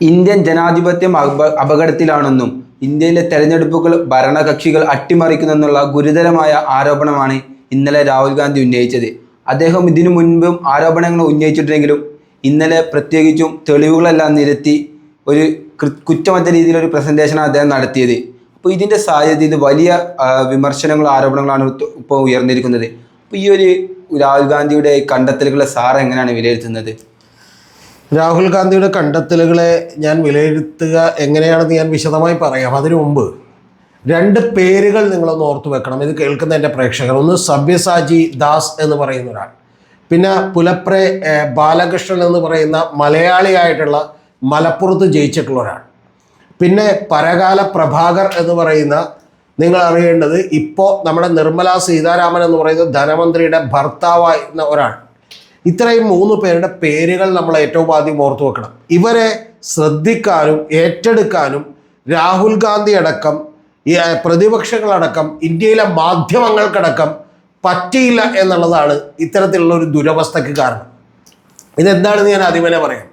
Indian ജനാധിപത്യം അപകടത്തിലാണെന്നും ഇന്ത്യയിലെ തെരഞ്ഞെടുപ്പുകൾ ഭരണകക്ഷികൾ അട്ടിമറിക്കുന്നെന്നുള്ള ഗുരുതരമായ ആരോപണമാണ് ഇന്നലെ രാഹുൽ ഗാന്ധി ഉന്നയിച്ചത്. അദ്ദേഹം ഇതിനു മുൻപും ആരോപണങ്ങൾ ഉന്നയിച്ചിട്ടുണ്ടെങ്കിലും ഇന്നലെ പ്രത്യേകിച്ചും തെളിവുകളെല്ലാം നിരത്തി ഒരു കുറ്റമറ്റ കുറ്റമറ്റ രീതിയിലൊരു പ്രസന്റേഷനാണ് അദ്ദേഹം നടത്തിയത്. അപ്പോൾ ഇതിന്റെ സാധ്യതയിൽ വലിയ വിമർശനങ്ങളും ആരോപണങ്ങളാണ് ഇപ്പോൾ ഉയർന്നിരിക്കുന്നത്. അപ്പോൾ ഈ ഒരു രാഹുൽ ഗാന്ധിയുടെ കണ്ടെത്തലുകളെ സാർ എങ്ങനെയാണ് വിലയിരുത്തുന്നത്? രാഹുൽ ഗാന്ധിയുടെ കണ്ടെത്തലുകളെ ഞാൻ വിലയിരുത്തുക എങ്ങനെയാണെന്ന് ഞാൻ വിശദമായി പറയാം. അതിനു മുമ്പ് രണ്ട് പേരുകൾ നിങ്ങളൊന്ന് ഓർത്തു വെക്കണം. ഇത് കേൾക്കുന്ന എന്റെ പ്രേക്ഷകർ. ഒന്ന് സബ്യസാജി ദാസ് എന്ന് പറയുന്ന ഒരാൾ. പിന്നെ പുലപ്രെ ബാലകൃഷ്ണൻ എന്ന് പറയുന്ന മലയാളിയായിട്ടുള്ള മലപ്പുറത്ത് ജയിച്ചിട്ടുള്ള ഒരാൾ. പിന്നെ പരകാല പ്രഭാകർ എന്ന് പറയുന്ന നിങ്ങൾ അറിയേണ്ടത് ഇപ്പോൾ നമ്മുടെ നിർമ്മല സീതാരാമൻ എന്ന് പറയുന്ന ധനമന്ത്രിയുടെ ഭർത്താവായിരുന്ന ഒരാൾ. ഇത്രയും മൂന്ന് പേരുടെ പേരുകൾ നമ്മൾ ഏറ്റവും ആദ്യം ഓർത്തു വെക്കണം. ഇവരെ ശ്രദ്ധിക്കാനും ഏറ്റെടുക്കാനും രാഹുൽ ഗാന്ധി അടക്കം പ്രതിപക്ഷങ്ങളടക്കം ഇന്ത്യയിലെ മാധ്യമങ്ങൾക്കടക്കം പറ്റിയില്ല എന്നുള്ളതാണ് ഇത്തരത്തിലുള്ള ഒരു ദുരവസ്ഥയ്ക്ക് കാരണം. ഇതെന്താണെന്ന് ഞാൻ ആദ്യം തന്നെ പറയാം.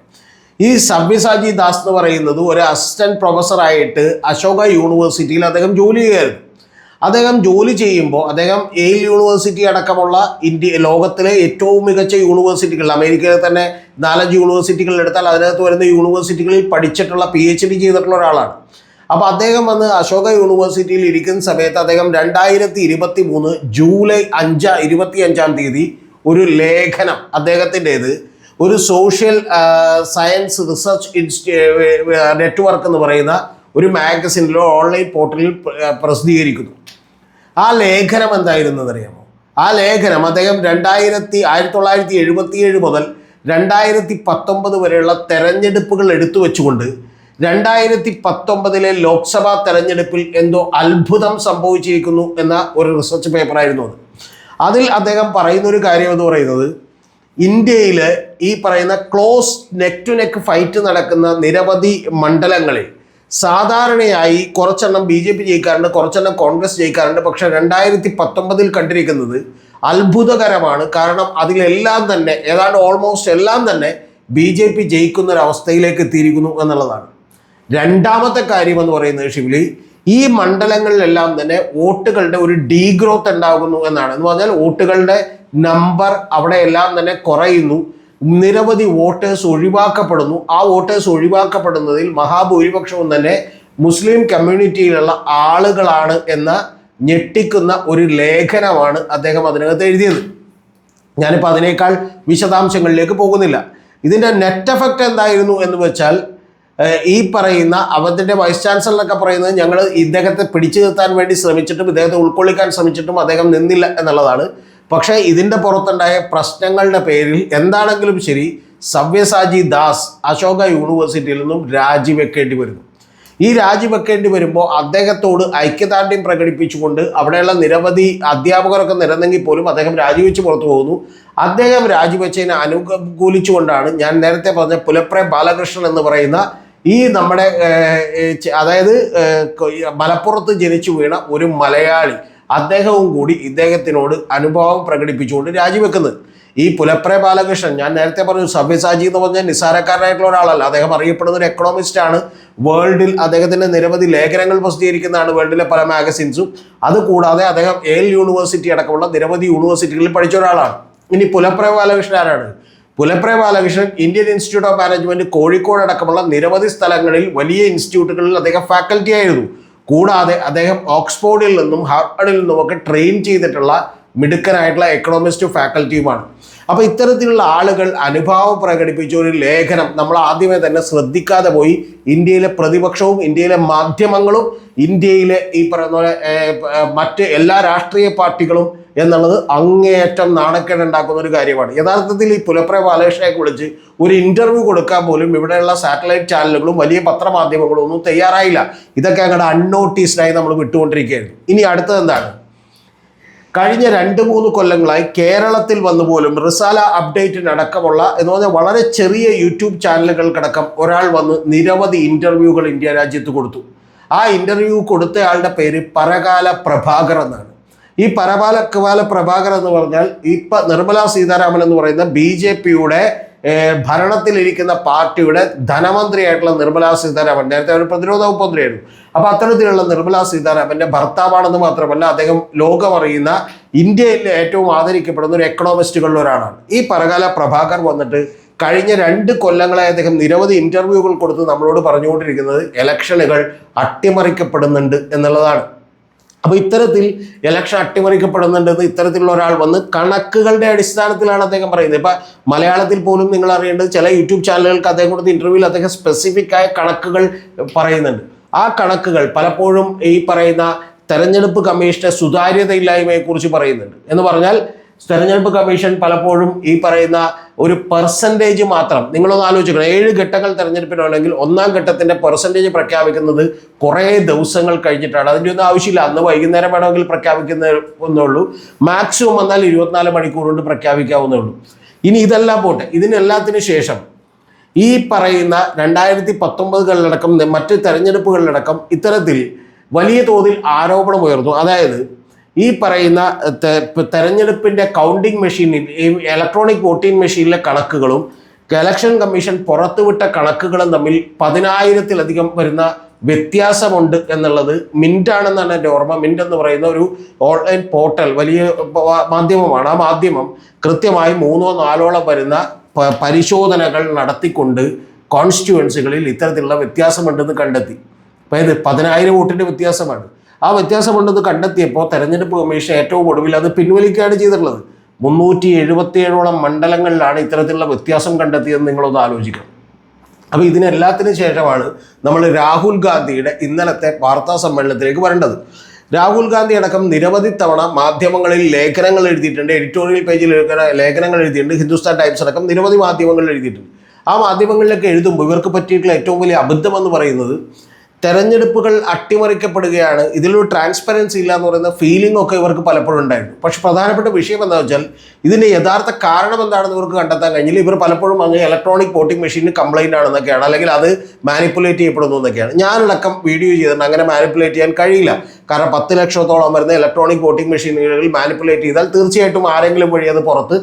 ഈ സബ്യസാജി ദാസ് എന്ന് പറയുന്നത് ഒരു അസിസ്റ്റന്റ് പ്രൊഫസറായിട്ട് അശോക യൂണിവേഴ്സിറ്റിയിൽ അദ്ദേഹം ജോലി ചെയ്യുമായിരുന്നു അദ്ദേഹം ജോലി ചെയ്യുമ്പോൾ അദ്ദേഹം എയിൽ യൂണിവേഴ്സിറ്റി അടക്കമുള്ള ഇന്ത്യ ലോകത്തിലെ ഏറ്റവും മികച്ച യൂണിവേഴ്സിറ്റികളിൽ അമേരിക്കയിലെ തന്നെ നാലഞ്ച് യൂണിവേഴ്സിറ്റികളിൽ എടുത്താൽ അതിനകത്ത് വരുന്ന യൂണിവേഴ്സിറ്റികളിൽ പഠിച്ചിട്ടുള്ള പി എച്ച് ഡി ചെയ്തിട്ടുള്ള ഒരാളാണ്. അപ്പോൾ അദ്ദേഹം വന്ന് അശോക യൂണിവേഴ്സിറ്റിയിൽ ഇരിക്കുന്ന സമയത്ത് അദ്ദേഹം രണ്ടായിരത്തി ഇരുപത്തി മൂന്ന് ജൂലൈ അഞ്ച് ഇരുപത്തി അഞ്ചാം തീയതി ഒരു ലേഖനം അദ്ദേഹത്തിന്റെത് ഒരു social science research institute network എന്ന് പറയുന്ന ഒരു മാഗസിനിലോ ഓൺലൈൻ പോർട്ടലിൽ പ്ര- പ്രസിദ്ധീകരിക്കുന്നു. ആ ലേഖനം എന്തായിരുന്നു അറിയാമോ ആ ലേഖനം അദ്ദേഹം രണ്ടായിരത്തി ആയിരത്തി തൊള്ളായിരത്തി എഴുപത്തിയേഴ് മുതൽ രണ്ടായിരത്തി പത്തൊമ്പത് വരെയുള്ള തെരഞ്ഞെടുപ്പുകൾ എടുത്തു വെച്ചുകൊണ്ട് രണ്ടായിരത്തി പത്തൊമ്പതിലെ ലോക്സഭാ തെരഞ്ഞെടുപ്പിൽ എന്തോ അത്ഭുതം സംഭവിച്ചിരിക്കുന്നു എന്ന ഒരു റിസർച്ച് പേപ്പറായിരുന്നു അത്. അതിൽ അദ്ദേഹം പറയുന്ന ഒരു കാര്യം എന്ന് പറയുന്നത് ഇന്ത്യയിൽ ഈ പറയുന്ന close neck to neck fight നടക്കുന്ന നിരവധി മണ്ഡലങ്ങളിൽ സാധാരണയായി കുറച്ചെണ്ണം ബി ജെ പി ജയിക്കാറുണ്ട് കുറച്ചെണ്ണം കോൺഗ്രസ് ജയിക്കാറുണ്ട്. പക്ഷെ രണ്ടായിരത്തി പത്തൊമ്പതിൽ കണ്ടിരിക്കുന്നത് അത്ഭുതകരമാണ്. കാരണം അതിലെല്ലാം തന്നെ ഏതാണ്ട് ഓൾമോസ്റ്റ് എല്ലാം തന്നെ ബി ജെ പി ജയിക്കുന്ന ഒരു അവസ്ഥയിലേക്ക് എത്തിയിരിക്കുന്നു എന്നുള്ളതാണ്. രണ്ടാമത്തെ കാര്യം എന്ന് പറയുന്നത് ഷിബിലി ഈ മണ്ഡലങ്ങളിലെല്ലാം തന്നെ വോട്ടുകളുടെ ഒരു ഡീഗ്രോത്ത് ഉണ്ടാകുന്നു എന്നാണ്. എന്ന് പറഞ്ഞാൽ വോട്ടുകളുടെ നമ്പർ അവിടെ എല്ലാം തന്നെ കുറയുന്നു. നിരവധി വോട്ടേഴ്സ് ഒഴിവാക്കപ്പെടുന്നു. ആ വോട്ടേഴ്സ് ഒഴിവാക്കപ്പെടുന്നതിൽ മഹാഭൂരിപക്ഷവും തന്നെ മുസ്ലിം കമ്മ്യൂണിറ്റിയിലുള്ള ആളുകളാണ് എന്ന ഞെട്ടിക്കുന്ന ഒരു ലേഖനമാണ് അദ്ദേഹം അതിനകത്ത് എഴുതിയത്. ഞാനിപ്പോൾ അതിനേക്കാൾ വിശദാംശങ്ങളിലേക്ക് പോകുന്നില്ല. ഇതിന്റെ നെറ്റ് എഫക്റ്റ് എന്തായിരുന്നു എന്ന് വെച്ചാൽ ഈ പറയുന്ന അവധിന്റെ വൈസ് ചാൻസലറൊക്കെ പറയുന്നത് ഞങ്ങൾ ഇദ്ദേഹത്തെ പിടിച്ചു നിർത്താൻ വേണ്ടി ശ്രമിച്ചിട്ടും ഇദ്ദേഹത്തെ ഉൾക്കൊള്ളിക്കാൻ ശ്രമിച്ചിട്ടും അദ്ദേഹം നിന്നില്ല എന്നുള്ളതാണ്. പക്ഷേ ഇതിന്റെ പുറത്തുണ്ടായ പ്രശ്നങ്ങളുടെ പേരിൽ എന്താണെങ്കിലും ശരി സവ്യസാജി ദാസ് അശോക യൂണിവേഴ്സിറ്റിയിൽ നിന്നും രാജിവെക്കേണ്ടി വരുന്നു. ഈ രാജിവെക്കേണ്ടി വരുമ്പോൾ അദ്ദേഹത്തോട് ഐക്യദാർഢ്യം പ്രകടിപ്പിച്ചുകൊണ്ട് അവിടെയുള്ള നിരവധി അധ്യാപകരൊക്കെ നിരന്നെങ്കിൽ പോലും അദ്ദേഹം രാജിവെച്ച് പുറത്തു പോകുന്നു. അദ്ദേഹം രാജിവെച്ചതിനെ അനുകൂലിച്ചുകൊണ്ടാണ് ഞാൻ നേരത്തെ പറഞ്ഞ പുലപ്രേ ബാലകൃഷ്ണൻ എന്ന് പറയുന്ന ഈ നമ്മുടെ അതായത് മലപ്പുറത്ത് ജനിച്ചു വീണ ഒരു മലയാളി അദ്ദേഹവും കൂടി ഇദ്ദേഹത്തിനോട് അനുഭവം പ്രകടിപ്പിച്ചുകൊണ്ട് രാജിവെക്കുന്നത്. ഈ പുലപ്രെ ബാലകൃഷ്ണൻ ഞാൻ നേരത്തെ പറഞ്ഞു സഭ്യസാജി എന്ന് പറഞ്ഞാൽ നിസ്സാരക്കാരനായിട്ടുള്ള ഒരാളല്ല. അദ്ദേഹം അറിയപ്പെടുന്ന ഒരു എക്കണോമിസ്റ്റ് ആണ്. വേൾഡിൽ അദ്ദേഹത്തിന്റെ നിരവധി ലേഖനങ്ങൾ പ്രസിദ്ധീകരിക്കുന്നതാണ് വേൾഡിലെ പല മാഗസിൻസും അതുകൂടാതെ അദ്ദേഹം ഏൽ യൂണിവേഴ്സിറ്റി അടക്കമുള്ള നിരവധി യൂണിവേഴ്സിറ്റികളിൽ പഠിച്ച ഒരാളാണ്. ഇനി പുലപ്രെ ബാലകൃഷ്ണൻ ആരാണ്? Pulapre Balakrishnan Indian institute of management Kozhikode അടക്കമുള്ള നിരവധി സ്ഥലങ്ങളിൽ വലിയ ഇൻസ്റ്റിറ്റ്യൂട്ടുകളിൽ അദ്ദേഹം ഫാക്കൽറ്റി ആയിരുന്നു. കൂടാതെ അദ്ദേഹം ഓക്സ്ഫോർഡിൽ നിന്നും ഹാർവർഡിൽ നിന്നുമൊക്കെ ട്രെയിൻ ചെയ്തിട്ടുള്ള മിടുക്കനായിട്ടുള്ള എക്കണോമിസ്റ്റ് ഫാക്കൽറ്റിയുമാണ് അപ്പോൾ ഇത്തരത്തിലുള്ള ആളുകൾ അനുഭാവം പ്രകടിപ്പിച്ച ഒരു ലേഖനം നമ്മൾ ആദ്യമേ തന്നെ ശ്രദ്ധിക്കാതെ പോയി. ഇന്ത്യയിലെ പ്രതിപക്ഷവും ഇന്ത്യയിലെ മാധ്യമങ്ങളും ഇന്ത്യയിലെ ഈ പറയുന്ന പോലെ മറ്റ് എല്ലാ രാഷ്ട്രീയ പാർട്ടികളും എന്നുള്ളത് അങ്ങേയറ്റം നാണക്കേടുണ്ടാക്കുന്ന ഒരു കാര്യമാണ്. യഥാർത്ഥത്തിൽ ഈ പുലപ്ര ബാലകൃഷ്ണയെ വിളിച്ച് ഒരു ഇന്റർവ്യൂ കൊടുക്കാൻ പോലും ഇവിടെയുള്ള സാറ്റലൈറ്റ് ചാനലുകളും വലിയ പത്രമാധ്യമങ്ങളും ഒന്നും തയ്യാറായില്ല. ഇതൊക്കെ അങ്ങോട്ട് അൺനോട്ടീസ്ഡായി നമ്മൾ വിട്ടുകൊണ്ടിരിക്കുകയായിരുന്നു. ഇനി അടുത്തത് എന്താണ്? കഴിഞ്ഞ രണ്ട് മൂന്ന് കൊല്ലങ്ങളായി കേരളത്തിൽ വന്നു പോലും റിസാല അപ്ഡേറ്റിന് അടക്കമുള്ള എന്ന് പറഞ്ഞാൽ വളരെ ചെറിയ യൂട്യൂബ് ചാനലുകൾക്കടക്കം ഒരാൾ വന്ന് നിരവധി ഇന്റർവ്യൂകൾ ഇന്ത്യ രാജ്യത്ത് കൊടുത്തു. ആ ഇന്റർവ്യൂ കൊടുത്തയാളുടെ പേര് പരകാല പ്രഭാകർ എന്നാണ്. ഈ പരകാല കാല പ്രഭാകർ എന്ന് പറഞ്ഞാൽ ഇപ്പൊ നിർമ്മല സീതാരാമൻ എന്ന് പറയുന്ന ബി ജെ പിയുടെ ഭരണത്തിലിരിക്കുന്ന പാർട്ടിയുടെ ധനമന്ത്രിയായിട്ടുള്ള നിർമ്മലാ സീതാരാമൻ. നേരത്തെ ഒരു പ്രതിരോധ വകുപ്പ് മന്ത്രിയായിരുന്നു. അപ്പൊ അത്തരത്തിലുള്ള നിർമ്മലാ സീതാരാമന്റെ ഭർത്താവാണെന്ന് മാത്രമല്ല അദ്ദേഹം ലോകമറിയുന്ന ഇന്ത്യയിൽ ഏറ്റവും ആദരിക്കപ്പെടുന്ന ഒരു എക്കണോമിസ്റ്റുകളിൽ ഒരാളാണ് ഈ പരകാല പ്രഭാകർ വന്നിട്ട് കഴിഞ്ഞ രണ്ട് കൊല്ലങ്ങളായി അദ്ദേഹം നിരവധി ഇന്റർവ്യൂകൾ കൊടുത്ത് നമ്മളോട് പറഞ്ഞുകൊണ്ടിരിക്കുന്നത് ഇലക്ഷനുകൾ അട്ടിമറിക്കപ്പെടുന്നുണ്ട് എന്നുള്ളതാണ്. അപ്പോൾ ഇത്തരത്തിൽ ഇലക്ഷൻ അട്ടിമറിക്കപ്പെടുന്നുണ്ടെന്ന് ഇത്തരത്തിലുള്ള ഒരാൾ വന്ന് കണക്കുകളുടെ അടിസ്ഥാനത്തിലാണ് അദ്ദേഹം പറയുന്നത്. ഇപ്പം മലയാളത്തിൽ പോലും നിങ്ങൾ അറിയേണ്ടത് ചില യൂട്യൂബ് ചാനലുകൾക്ക് അദ്ദേഹം കൊടുത്ത ഇന്റർവ്യൂവിൽ അദ്ദേഹം സ്പെസിഫിക് ആയ കണക്കുകൾ പറയുന്നുണ്ട്. ആ കണക്കുകൾ പലപ്പോഴും ഈ പറയുന്ന തെരഞ്ഞെടുപ്പ് കമ്മീഷന്റെ സുതാര്യതയില്ലായ്മയെ കുറിച്ച് പറയുന്നുണ്ട്. എന്ന് പറഞ്ഞാൽ തെരഞ്ഞെടുപ്പ് കമ്മീഷൻ പലപ്പോഴും ഈ പറയുന്ന ഒരു പെർസെന്റേജ് മാത്രം. നിങ്ങളൊന്ന് ആലോചിക്കണം. ഏഴ് ഘട്ടങ്ങൾ തെരഞ്ഞെടുപ്പിനാണെങ്കിൽ ഒന്നാം ഘട്ടത്തിന്റെ പെർസെന്റേജ് പ്രഖ്യാപിക്കുന്നത് കുറേ ദിവസങ്ങൾ കഴിഞ്ഞിട്ടാണ്. അതിന്റെ ഒന്നും ആവശ്യമില്ല. അന്ന് വൈകുന്നേരം വേണമെങ്കിൽ പ്രഖ്യാപിക്കുന്നേ ഉള്ളൂ മാക്സിമം വന്നാൽ ഇരുപത്തിനാല് മണിക്കൂർ കൊണ്ട് പ്രഖ്യാപിക്കാവുന്നേ ഉള്ളൂ. ഇനി ഇതെല്ലാം പോട്ടെ. ഇതിനെല്ലാത്തിനു ശേഷം ഈ പറയുന്ന രണ്ടായിരത്തി പത്തൊമ്പതുകളിലടക്കം മറ്റ് തെരഞ്ഞെടുപ്പുകളിലടക്കം ഇത്തരത്തിൽ വലിയ തോതിൽ ആരോപണം ഉയർന്നു അതായത് ഈ പറയുന്ന തെരഞ്ഞെടുപ്പിന്റെ കൗണ്ടിംഗ് മെഷീനിൽ ഈ ഇലക്ട്രോണിക് വോട്ടിംഗ് മെഷീനിലെ കണക്കുകളും ഇലക്ഷൻ കമ്മീഷൻ പുറത്തുവിട്ട കണക്കുകളും തമ്മിൽ പതിനായിരത്തിലധികം വരുന്ന വ്യത്യാസമുണ്ട് എന്നുള്ളത് മിന്റാണെന്നാണ് എന്റെ ഓർമ്മ. മിന്റ് എന്ന് പറയുന്ന ഒരു ഓൺലൈൻ പോർട്ടൽ വലിയ മാധ്യമമാണ്. ആ മാധ്യമം കൃത്യമായി മൂന്നോ നാലോളം വരുന്ന പരിശോധനകൾ നടത്തിക്കൊണ്ട് കോൺസ്റ്റിറ്റ്യുവൻസികളിൽ ഇത്തരത്തിലുള്ള വ്യത്യാസമുണ്ടെന്ന് കണ്ടെത്തി. അതായത് പതിനായിരം വോട്ടിന്റെ വ്യത്യാസമാണ്. ആ വ്യത്യാസമുണ്ടെന്ന് കണ്ടെത്തിയപ്പോൾ തെരഞ്ഞെടുപ്പ് കമ്മീഷൻ ഏറ്റവും ഒടുവിൽ അത് പിൻവലിക്കുകയാണ് ചെയ്തിട്ടുള്ളത്. മുന്നൂറ്റി എഴുപത്തിയേഴോളം മണ്ഡലങ്ങളിലാണ് ഇത്തരത്തിലുള്ള വ്യത്യാസം കണ്ടെത്തിയെന്ന് നിങ്ങളൊന്ന് ആലോചിക്കണം. അപ്പോൾ ഇതിനെല്ലാത്തിനും ശേഷമാണ് നമ്മൾ രാഹുൽ ഗാന്ധിയുടെ ഇന്നലത്തെ വാർത്താ സമ്മേളനത്തിലേക്ക് വരേണ്ടത്. രാഹുൽ ഗാന്ധി അടക്കം നിരവധി തവണ മാധ്യമങ്ങളിൽ ലേഖനങ്ങൾ എഴുതിയിട്ടുണ്ട്. എഡിറ്റോറിയൽ പേജിൽ ലേഖന- ലേഖനങ്ങൾ എഴുതിയിട്ടുണ്ട്. ഹിന്ദുസ്ഥാൻ ടൈംസ് അടക്കം നിരവധി മാധ്യമങ്ങളിൽ എഴുതിയിട്ടുണ്ട്. ആ മാധ്യമങ്ങളിലൊക്കെ എഴുതുമ്പോൾ ഇവർക്ക് പറ്റിയിട്ടുള്ള ഏറ്റവും വലിയ അബദ്ധം എന്ന് പറയുന്നത് തെരഞ്ഞെടുപ്പുകൾ അട്ടിമറിക്കപ്പെടുകയാണ്. ഇതിലൊരു ട്രാൻസ്പെറൻസി ഇല്ല എന്ന് പറയുന്ന ഫീലിംഗ് ഒക്കെ ഇവർക്ക് പലപ്പോഴും ഉണ്ടായിരുന്നു. പക്ഷെ പ്രധാനപ്പെട്ട വിഷയം എന്താ വെച്ചാൽ ഇതിന്റെ യഥാർത്ഥ കാരണം എന്താണെന്ന് ഇവർക്ക് കണ്ടെത്താൻ കഴിഞ്ഞില്ല. ഇവർ പലപ്പോഴും അങ്ങ് ഇലക്ട്രോണിക് വോട്ടിംഗ് മെഷീന് കംപ്ലൈന്റ് ആണെന്നൊക്കെയാണ്. അല്ലെങ്കിൽ അത് മാനിപ്പുലേറ്റ് ചെയ്യപ്പെടുന്നു എന്നൊക്കെയാണ്. ഞാനടക്കം വീഡിയോ ചെയ്തിട്ടുണ്ട്. അങ്ങനെ മാനിപ്പുലേറ്റ് ചെയ്യാൻ കഴിയില്ല. കാരണം പത്ത് ലക്ഷത്തോളം വരുന്ന ഇലക്ട്രോണിക് വോട്ടിംഗ് മെഷീനുകളിൽ മാനിപ്പുലേറ്റ് ചെയ്താൽ തീർച്ചയായിട്ടും ആരെങ്കിലും വഴി അത് പുറത്ത്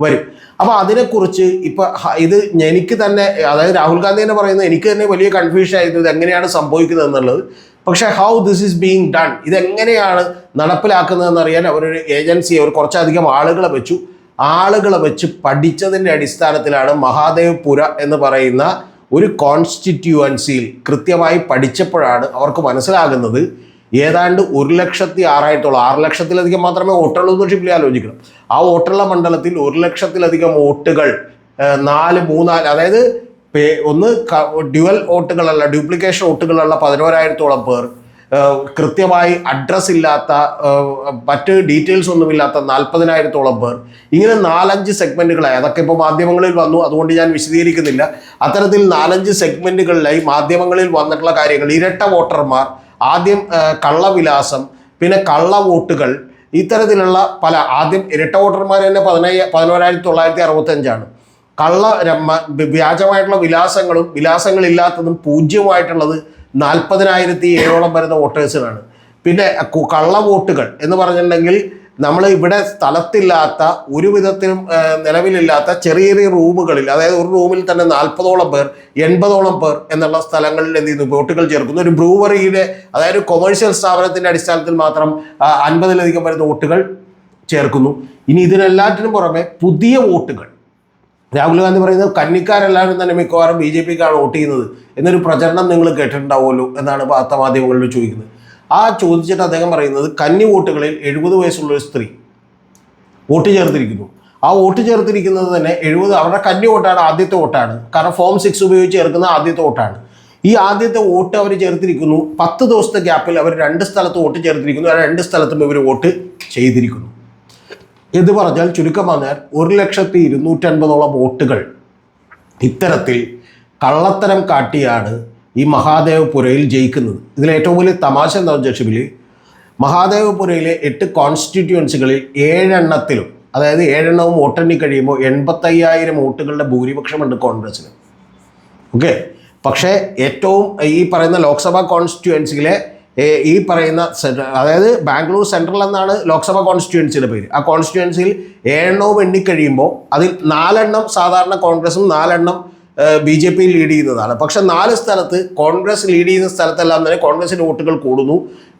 വരും. അപ്പോൾ അതിനെക്കുറിച്ച് ഇപ്പൊ ഇത് എനിക്ക് തന്നെ അതായത് രാഹുൽ ഗാന്ധി തന്നെ പറയുന്നത് എനിക്ക് തന്നെ വലിയ കൺഫ്യൂഷൻ ആയിരുന്നു ഇത് എങ്ങനെയാണ് സംഭവിക്കുന്നത് എന്നുള്ളത് പക്ഷേ how this is being done ഇതെങ്ങനെയാണ് നടപ്പിലാക്കുന്നതെന്ന് അറിയാൻ അവരൊരു ഏജൻസി അവർ കുറച്ചധികം ആളുകളെ വെച്ചു. ആളുകളെ വെച്ച് പഠിച്ചതിന്റെ അടിസ്ഥാനത്തിലാണ് മഹാദേവ്പുര എന്ന് പറയുന്ന ഒരു കോൺസ്റ്റിറ്റ്യുവൻസിയിൽ കൃത്യമായി പഠിച്ചപ്പോഴാണ് അവർക്ക് മനസ്സിലാകുന്നത് ഏതാണ്ട് ഒരു ലക്ഷത്തി ആറായിരത്തോളം ആറ് ലക്ഷത്തിലധികം മാത്രമേ വോട്ടുള്ളൂ എന്ന് ഷിപ്പിൽ ആലോചിക്കണം. ആ വോട്ടുള്ള മണ്ഡലത്തിൽ ഒരു ലക്ഷത്തിലധികം വോട്ടുകൾ നാല് മൂന്നാൽ അതായത് ഒന്ന് ഡ്യുവൽ വോട്ടുകളല്ല ഡ്യൂപ്ലിക്കേഷൻ വോട്ടുകളുള്ള പതിനോരായിരത്തോളം പേർ കൃത്യമായി അഡ്രസ് ഇല്ലാത്ത മറ്റ് ഡീറ്റെയിൽസ് ഒന്നുമില്ലാത്ത നാൽപ്പതിനായിരത്തോളം പേർ. ഇങ്ങനെ നാലഞ്ച് സെഗ്മെന്റുകളായി അതൊക്കെ ഇപ്പോൾ മാധ്യമങ്ങളിൽ വന്നു അതുകൊണ്ട് ഞാൻ വിശദീകരിക്കുന്നില്ല. അത്തരത്തിൽ നാലഞ്ച് സെഗ്മെന്റുകളിലായി മാധ്യമങ്ങളിൽ വന്നിട്ടുള്ള കാര്യങ്ങൾ ഇരട്ട വോട്ടർമാർ ആദ്യം കള്ളവിലാസം പിന്നെ കള്ള വോട്ടുകൾ ഇത്തരത്തിലുള്ള പല ആദ്യം ഇരട്ട വോട്ടർമാർ തന്നെ പതിനയ്യ പതിനോരായിരത്തി തൊള്ളായിരത്തി അറുപത്തി അഞ്ചാണ് കള്ള വ്യാജമായിട്ടുള്ള വിലാസങ്ങളും വിലാസങ്ങളില്ലാത്തതും പൂജ്യമായിട്ടുള്ളത് നാൽപ്പതിനായിരത്തി ഏഴോളം വരുന്ന വോട്ടേഴ്സിനാണ് പിന്നെ കള്ള വോട്ടുകൾ എന്ന് പറഞ്ഞിട്ടുണ്ടെങ്കിൽ നമ്മൾ ഇവിടെ സ്ഥലത്തില്ലാത്ത ഒരു വിധത്തിലും നിലവിലില്ലാത്ത ചെറിയ ചെറിയ റൂമുകളിൽ അതായത് ഒരു റൂമിൽ തന്നെ നാൽപ്പതോളം പേർ എൺപതോളം പേർ എന്നുള്ള സ്ഥലങ്ങളിൽ എന്ത് ചെയ്യുന്നു? ബോട്ടുകൾ ചേർക്കുന്നു. ഒരു ബ്രൂവറിയുടെ അതായത് ഒരു കൊമേഴ്ഷ്യൽ സ്ഥാപനത്തിന്റെ അടിസ്ഥാനത്തിൽ മാത്രം അൻപതിലധികം വരുന്ന വോട്ടുകൾ ചേർക്കുന്നു. ഇനി ഇതിനെല്ലാറ്റിനും പുറമെ പുതിയ വോട്ടുകൾ. രാഹുൽ ഗാന്ധി പറയുന്നത് കന്നിക്കാരെല്ലാവരും തന്നെ മിക്കവാറും ബി ജെ പിക്കാണ് വോട്ട് ചെയ്യുന്നത് എന്നൊരു പ്രചരണം നിങ്ങൾ കേട്ടിട്ടുണ്ടാവുമല്ലോ എന്നാണ് വാർത്താമാധ്യമങ്ങളിൽ ചോദിക്കുന്നത്. ആ ചോദിച്ചിട്ട് അദ്ദേഹം പറയുന്നത് കന്നി വോട്ടുകളിൽ എഴുപത് വയസ്സുള്ള ഒരു സ്ത്രീ വോട്ട് ചേർത്തിരിക്കുന്നു. ആ വോട്ട് ചേർത്തിരിക്കുന്നത് തന്നെ എഴുപത് അവരുടെ കന്നി വോട്ടാണ് ആദ്യത്തെ വോട്ടാണ്. കാരണം ഫോം സിക്സ് ഉപയോഗിച്ച് ചേർക്കുന്ന ആദ്യത്തെ വോട്ടാണ്. ഈ ആദ്യത്തെ വോട്ട് അവർ ചേർത്തിരിക്കുന്നു. പത്ത് ദിവസത്തെ ഗ്യാപ്പിൽ അവർ രണ്ട് സ്ഥലത്ത് വോട്ട് ചേർത്തിരിക്കുന്നു. ആ രണ്ട് സ്ഥലത്തും ഇവർ വോട്ട് ചെയ്തിരിക്കുന്നു. എന്ന് പറഞ്ഞാൽ ചുരുക്കം പറഞ്ഞാൽ ഒരു ലക്ഷത്തി ഇരുന്നൂറ്റൻപതോളം വോട്ടുകൾ ഇത്തരത്തിൽ കള്ളത്തരം കാട്ടിയാണ് ഈ മഹാദേവപുരയിൽ ജയിക്കുന്നത്. ഇതിൽ ഏറ്റവും വലിയ തമാശ എന്താ വെച്ചാൽ മഹാദേവപുരയിലെ എട്ട് കോൺസ്റ്റിറ്റ്യുവൻസികളിൽ ഏഴെണ്ണത്തിലും അതായത് ഏഴെണ്ണവും വോട്ടെണ്ണി കഴിയുമ്പോൾ എൺപത്തയ്യായിരം വോട്ടുകളുടെ ഭൂരിപക്ഷമുണ്ട് കോൺഗ്രസ്സിന്. ഓക്കെ? പക്ഷേ ഏറ്റവും ഈ പറയുന്ന ലോക്സഭാ കോൺസ്റ്റിറ്റ്യുവൻസിയിലെ ഈ പറയുന്ന അതായത് ബാംഗ്ലൂർ സെൻട്രൽ എന്നാണ് ലോക്സഭാ കോൺസ്റ്റിറ്റ്യുവൻസിയുടെ പേര്. ആ കോൺസ്റ്റിറ്റ്യുവൻസിയിൽ ഏഴെണ്ണവും എണ്ണിക്കഴിയുമ്പോൾ അതിൽ നാലെണ്ണം സാധാരണ കോൺഗ്രസും നാലെണ്ണം ബി ജെ പി ലീഡ് ചെയ്യുന്നതാണ്. പക്ഷെ നാല് സ്ഥലത്ത് കോൺഗ്രസ് ലീഡ് ചെയ്യുന്ന സ്ഥലത്തെല്ലാം തന്നെ കോൺഗ്രസിന് വോട്ടുകൾ കൂടുന്നു.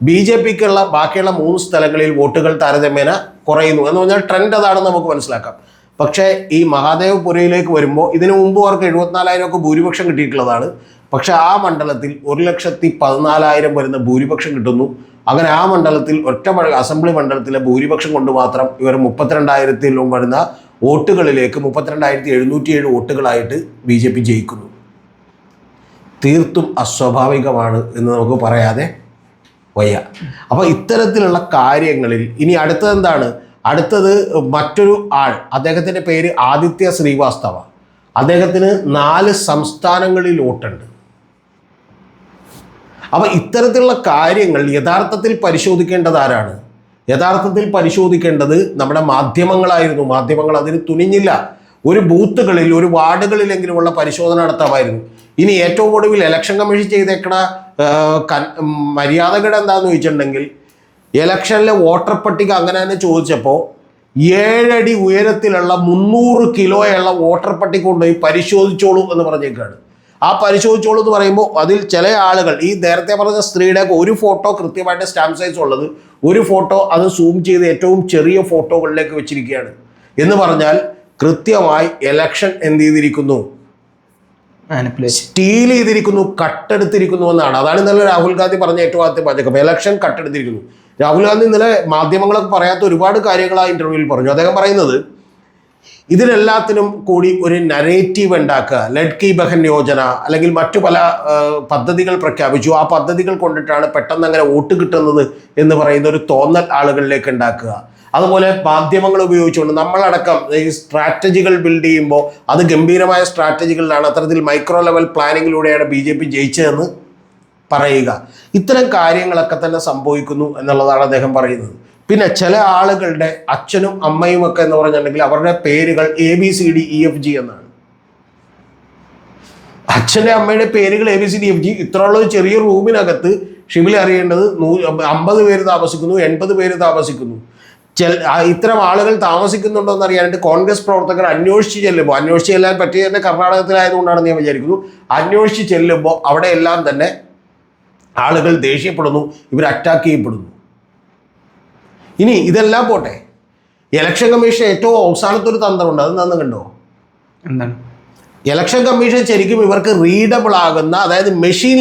ബി ജെ പിക്കുള്ള ബാക്കിയുള്ള മൂന്ന് സ്ഥലങ്ങളിൽ വോട്ടുകൾ താരതമ്യേന കുറയുന്നു എന്ന് പറഞ്ഞാൽ ട്രെൻഡ് അതാണെന്ന് നമുക്ക് മനസ്സിലാക്കാം. പക്ഷേ ഈ മഹാദേവപുരയിലേക്ക് വരുമ്പോൾ ഇതിനു മുമ്പ് അവർക്ക് എഴുപത്തിനാലായിരം ഒക്കെ ഭൂരിപക്ഷം കിട്ടിയിട്ടുള്ളതാണ്. പക്ഷെ ആ മണ്ഡലത്തിൽ ഒരു ലക്ഷത്തി പതിനാലായിരം വരുന്ന ഭൂരിപക്ഷം കിട്ടുന്നു. അങ്ങനെ ആ മണ്ഡലത്തിൽ ഒറ്റ അസംബ്ലി മണ്ഡലത്തിലെ ഭൂരിപക്ഷം കൊണ്ട് മാത്രം ഇവർ മുപ്പത്തിരണ്ടായിരത്തിലും വരുന്ന വോട്ടുകളിലേക്ക് മുപ്പത്തിരണ്ടായിരത്തി എഴുന്നൂറ്റി ഏഴ് വോട്ടുകളായിട്ട് ബി ജെ പി ജയിക്കുന്നു. തീർത്തും അസ്വാഭാവികമാണ് എന്ന് നമുക്ക് പറയാതെ വയ്യ. അപ്പോൾ ഇത്തരത്തിലുള്ള കാര്യങ്ങളിൽ ഇനി അടുത്തത് എന്താണ്? അടുത്തത് മറ്റൊരു ആൾ അദ്ദേഹത്തിന്റെ പേര് ആദിത്യ ശ്രീവാസ്തവ. അദ്ദേഹത്തിന് നാല് സംസ്ഥാനങ്ങളിൽ വോട്ടുണ്ട്. അപ്പോൾ ഇത്തരത്തിലുള്ള കാര്യങ്ങൾ യഥാർത്ഥത്തിൽ പരിശോധിക്കേണ്ടത് ആരാണ്? യഥാർത്ഥത്തിൽ പരിശോധിക്കേണ്ടത് നമ്മുടെ മാധ്യമങ്ങളായിരുന്നു. മാധ്യമങ്ങൾ അതിന് തുനിഞ്ഞില്ല. ഒരു ബൂത്തുകളിൽ ഒരു വാർഡുകളിലെങ്കിലുമുള്ള പരിശോധന നടത്താമായിരുന്നു. ഇനി ഏറ്റവും ഒടുവിൽ ഇലക്ഷൻ കമ്മീഷൻ ചെയ്തേക്കണ മര്യാദകൾ എന്താണെന്ന് ചോദിച്ചിട്ടുണ്ടെങ്കിൽ ഇലക്ഷനിലെ വോട്ടർ പട്ടിക അങ്ങനെ തന്നെ ചോദിച്ചപ്പോൾ ഏഴടി ഉയരത്തിലുള്ള മുന്നൂറ് കിലോയുള്ള വോട്ടർ പട്ടിക കൊണ്ടുപോയി പരിശോധിച്ചോളൂ എന്ന് പറഞ്ഞേക്കാണ്. ആ പരിശോധിച്ചോളൂ എന്ന് പറയുമ്പോൾ അതിൽ ചില ആളുകൾ ഈ നേരത്തെ പറഞ്ഞ സ്ത്രീയുടെ ഒരു ഫോട്ടോ കൃത്യമായിട്ട് സ്റ്റാമ്പ് സൈസ് ഉള്ളത് ഒരു ഫോട്ടോ അത് സൂം ചെയ്ത് ഏറ്റവും ചെറിയ ഫോട്ടോകളിലേക്ക് വെച്ചിരിക്കുകയാണ്. എന്ന് പറഞ്ഞാൽ കൃത്യമായി എലക്ഷൻ എന്ത് ചെയ്തിരിക്കുന്നു? സ്റ്റീൽ ചെയ്തിരിക്കുന്നു കട്ടെടുത്തിരിക്കുന്നു എന്നാണ്. അതാണ് ഇന്നലെ രാഹുൽ ഗാന്ധി പറഞ്ഞ ഏറ്റവും ആദ്യത്തെ പാചകം എലക്ഷൻ കട്ടെടുത്തിരിക്കുന്നു. രാഹുൽ ഗാന്ധി ഇന്നലെ മാധ്യമങ്ങളൊക്കെ പറയാത്ത ഒരുപാട് കാര്യങ്ങൾ ആ ഇന്റർവ്യൂവിൽ പറഞ്ഞു. അദ്ദേഹം പറയുന്നത് ഇതിനെല്ലാത്തിനും കൂടി ഒരു നരേറ്റീവ് ഉണ്ടാക്കുക. ലഡ്കി ബഹൻ യോജന അല്ലെങ്കിൽ മറ്റു പല പദ്ധതികൾ പ്രഖ്യാപിച്ചു. ആ പദ്ധതികൾ കൊണ്ടിട്ടാണ് പെട്ടെന്ന് അങ്ങനെ വോട്ട് കിട്ടുന്നത് എന്ന് പറയുന്ന ഒരു തോന്നൽ ആളുകളിലേക്ക് ഉണ്ടാക്കുക. അതുപോലെ മാധ്യമങ്ങൾ ഉപയോഗിച്ചുകൊണ്ട് നമ്മളടക്കം ഈ സ്ട്രാറ്റജികൾ ബിൽഡ് ചെയ്യുമ്പോൾ അത് ഗംഭീരമായ സ്ട്രാറ്റജികളിലാണ് അത്തരത്തിൽ മൈക്രോ ലെവൽ പ്ലാനിങ്ങിലൂടെയാണ് ബി ജെ പി ജയിച്ചതെന്ന് പറയുക. ഇത്തരം കാര്യങ്ങളൊക്കെ തന്നെ സംഭവിക്കുന്നു എന്നുള്ളതാണ് അദ്ദേഹം പറയുന്നത്. പിന്നെ ചില ആളുകളുടെ അച്ഛനും അമ്മയും ഒക്കെ എന്ന് പറഞ്ഞിട്ടുണ്ടെങ്കിൽ അവരുടെ പേരുകൾ A B C D E F G എന്നാണ്. അച്ഛന്റെ അമ്മയുടെ പേരുകൾ A B C D F G ഇത്രയുള്ള ചെറിയ റൂമിനകത്ത് ഷിബിൽ അറിയേണ്ടത് നൂ അമ്പത് പേര് താമസിക്കുന്നു എൺപത് പേര് താമസിക്കുന്നു. ചെൽ ഇത്തരം ആളുകൾ താമസിക്കുന്നുണ്ടോ എന്ന് അറിയാനായിട്ട് കോൺഗ്രസ് പ്രവർത്തകർ അന്വേഷിച്ച് ചെല്ലുമ്പോൾ അന്വേഷിച്ച് ചെല്ലാൻ പറ്റിയ തന്നെ കർണാടകത്തിലായതുകൊണ്ടാണെന്ന് ഞാൻ വിചാരിക്കുന്നു. അന്വേഷിച്ച് ചെല്ലുമ്പോൾ അവിടെ എല്ലാം തന്നെ ആളുകൾ ദേഷ്യപ്പെടുന്നു ഇവർ അറ്റാക്ക് ചെയ്യപ്പെടുന്നു. ഇനി ഇതെല്ലാം പോട്ടെ. ഇലക്ഷൻ കമ്മീഷൻ ഏറ്റവും അവസാനത്തെ ഒരു തന്ത്രമുണ്ട്. അത് നന്ന് കണ്ടോ? എന്താണ്? ഇലക്ഷൻ കമ്മീഷൻ ശരിക്കും ഇവർക്ക് റീഡബിൾ ആകുന്ന അതായത് മെഷീൻ